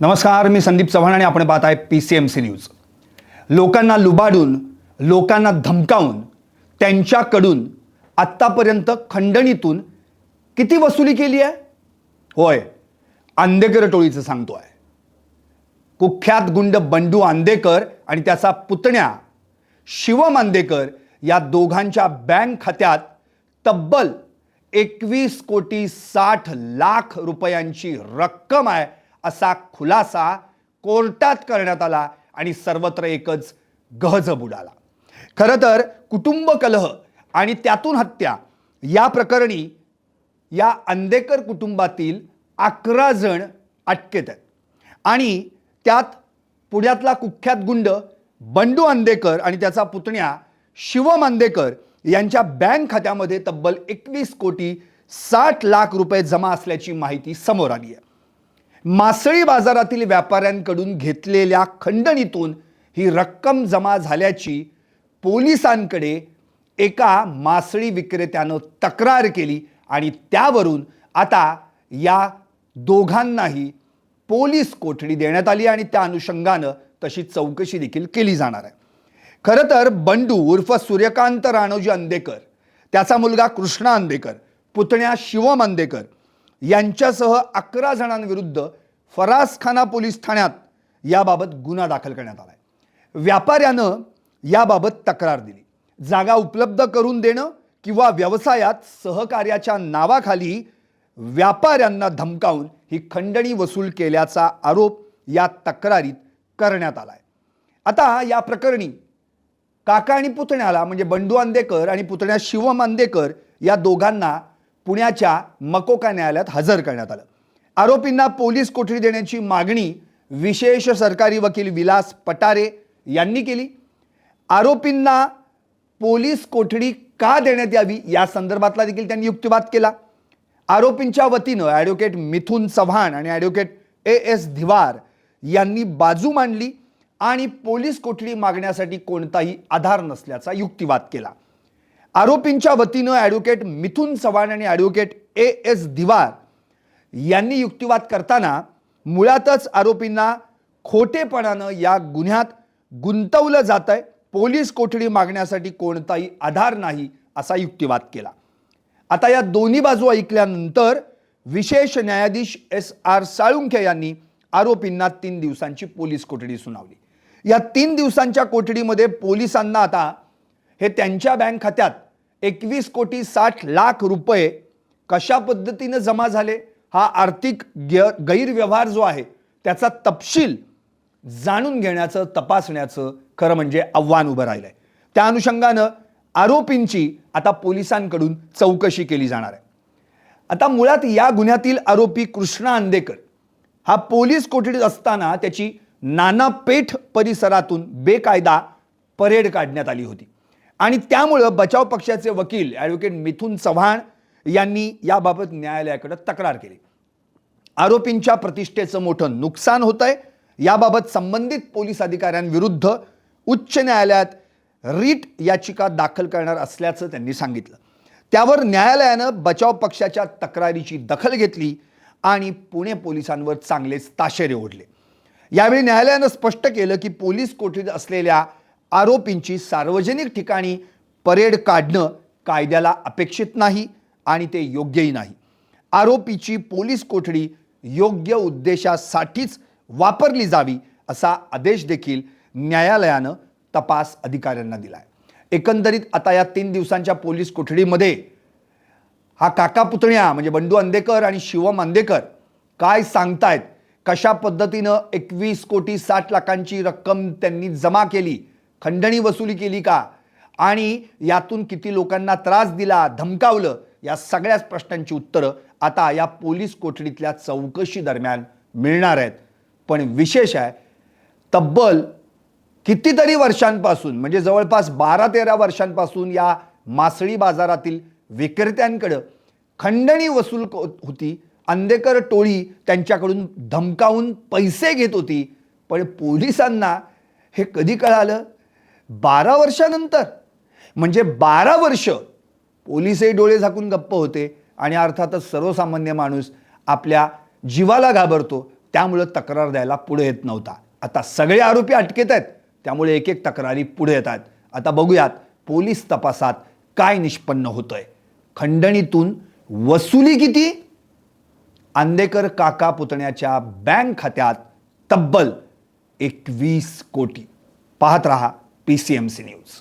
नमस्कार मी संदीप चव्हाण आणि आपण पाहत आहे P C M C news लोकांना लुबाडून लोकांना धमकावून त्यांच्याकडून आत्तापर्यंत खंडणीतून किती वसुली केली आहे? होय आंदेकर टोळीचं सांगतो आहे कुख्यात गुंड बंडू आंदेकर आणि त्याचा पुतण्या शिवम आंदेकर या दोघांच्या बँक खात्यात तब्बल एकवीस कोटी साठ लाख रुपयांची रक्कम आहे. असा खुलासा कोर्टात करण्यात आला आणि सर्वत्र एकच गहज बुडाला खरं तर कुटुंब कलह आणि त्यातून हत्या या प्रकरणी या अंदेकर कुटुंबातील अकरा जण अटकेत आहेत. आणि त्यात पुण्यातला कुख्यात गुंड बंडू अंदेकर आणि त्याचा पुतण्या शिवम आंदेकर यांच्या बँक खात्यामध्ये तब्बल एकवीस कोटी साठ लाख रुपये जमा असल्याची माहिती समोर आली आहे. मासळी बाजारातील व्यापाऱ्यांकडून घेतलेल्या खंडणीतून ही रक्कम जमा झाल्याची पोलिसांकडे एका मासळी विक्रेत्यानं तक्रार केली आणि त्यावरून आता या दोघांनाही पोलीस कोठडी देण्यात आली आणि त्या अनुषंगानं तशी चौकशी देखील केली जाणार आहे. खरं तर बंडू उर्फ सूर्यकांत राणोजी अंदेकर त्याचा मुलगा कृष्णा अंदेकर पुतण्या शिवम अंदेकर यांच्यासह अकरा जणांविरुद्ध फरासखाना पोलीस ठाण्यात याबाबत गुन्हा दाखल करण्यात आला आहे व्यापाऱ्यानं याबाबत तक्रार दिली. जागा उपलब्ध करून देणं किंवा व्यवसायात सहकार्याच्या नावाखाली व्यापाऱ्यांना धमकावून ही खंडणी वसूल केल्याचा आरोप या तक्रारीत करण्यात आला आहे आता या प्रकरणी काका आणि पुतण्याला म्हणजे बंडू आंदेकर आणि पुतण्या शिवम आंदेकर या दोघांना पुण्याच्या मकोका न्यायालयात हजर करण्यात आलं. आरोपींना पोलीस कोठडी देण्याची मागणी विशेष सरकारी वकील विलास पटारे यांनी केली. आरोपींना पोलीस कोठडी का देण्यात यावी या संदर्भातला देखील त्यांनी युक्तिवाद केला. आरोपींच्या वतीनं ॲडव्होकेट मिथुन चव्हाण आणि ॲडव्होकेट ए एस धिवार यांनी बाजू मांडली आणि पोलीस कोठडी मागण्यासाठी कोणताही आधार नसल्याचा युक्तिवाद केला. आरोपींच्या वतीनं ॲडव्होकेट मिथुन चव्हाण आणि ॲडव्होकेट ए एस दिवार यांनी युक्तिवाद करताना मुळातच आरोपींना खोटेपणानं या गुन्ह्यात गुंतवलं जात आहे पोलीस कोठडी मागण्यासाठी कोणताही आधार नाही असा युक्तिवाद केला. आता या दोन्ही बाजू ऐकल्यानंतर विशेष न्यायाधीश एस आर साळुंखे यांनी आरोपींना तीन दिवसांची पोलीस कोठडी सुनावली. या तीन दिवसांच्या कोठडीमध्ये पोलिसांना आता हे त्यांच्या बँक खात्यात एकवीस कोटी साठ लाख रुपये कशा पद्धतीनं जमा झाले हा आर्थिक गैरव्यवहार जो आहे त्याचा तपशील जाणून घेण्याचं तपासण्याचं खरं म्हणजे आव्हान उभं राहिलं आहे त्या अनुषंगानं आरोपींची आता पोलिसांकडून चौकशी केली जाणार आहे. आता मुळात या गुन्ह्यातील आरोपी कृष्णा अंदेकर हा पोलीस कोठडीत असताना त्याची नानापेठ परिसरातून बेकायदा परेड काढण्यात आली होती. आणि त्यामुळं बचाव पक्षाचे वकील ॲडव्होकेट मिथुन चव्हाण यांनी याबाबत न्यायालयाकडे तक्रार केली. आरोपींच्या प्रतिष्ठेचं मोठं नुकसान होत आहे याबाबत संबंधित पोलीस अधिकाऱ्यांविरुद्ध उच्च न्यायालयात रीट याचिका दाखल करणार असल्याचं त्यांनी सांगितलं. त्यावर न्यायालयानं बचाव पक्षाच्या तक्रारीची दखल घेतली आणि पुणे पोलिसांवर चांगलेच ताशेरे ओढले. यावेळी न्यायालयानं स्पष्ट केलं की पोलीस कोठडीत असलेल्या आरोपींची सार्वजनिक ठिकाणी परेड काढणं कायद्याला अपेक्षित नाही आणि ते योग्यही नाही. आरोपीची पोलीस कोठडी योग्य उद्देशासाठीच वापरली जावी असा आदेश देखील न्यायालयानं तपास अधिकाऱ्यांना दिला आहे एकंदरीत आता या तीन दिवसांच्या पोलीस कोठडीमध्ये हा काका पुतण्या म्हणजे बंडू अंदेकर आणि शिवम अंदेकर काय सांगतायत? कशा पद्धतीनं एकवीस कोटी साठ लाखांची रक्कम त्यांनी जमा केली? खंडणी वसुली केली का? आणि यातून किती लोकांना त्रास दिला धमकावलं या सगळ्याच प्रश्नांची उत्तरं आता या पोलीस कोठडीतल्या चौकशी दरम्यान मिळणार आहेत. पण विशेष आहे तब्बल कितीतरी वर्षांपासून म्हणजे जवळपास बारा तेरा वर्षांपासून या मासळी बाजारातील विक्रेत्यांकडं खंडणी वसूल होती अंदेकर टोळी त्यांच्याकडून धमकावून पैसे घेत होती. पण पोलिसांना हे कधी कळालं? बारा वर्षानंतर. म्हणजे बारा वर्ष पोलिसही डोळे झाकून गप्प होते आणि अर्थातच सर्वसामान्य माणूस आपल्या जीवाला घाबरतो. त्यामुळं तक्रार द्यायला पुढे येत नव्हता. आता सगळे आरोपी अटकेत आहेत. त्यामुळे एक एक तक्रारी पुढे येत आहेत आता बघूयात पोलीस तपासात काय निष्पन्न होतंय. खंडणीतून वसुली किती? आंदेकर काका पुतण्याच्या बँक खात्यात तब्बल एकवीस कोटी. पाहत रहा. P C M C news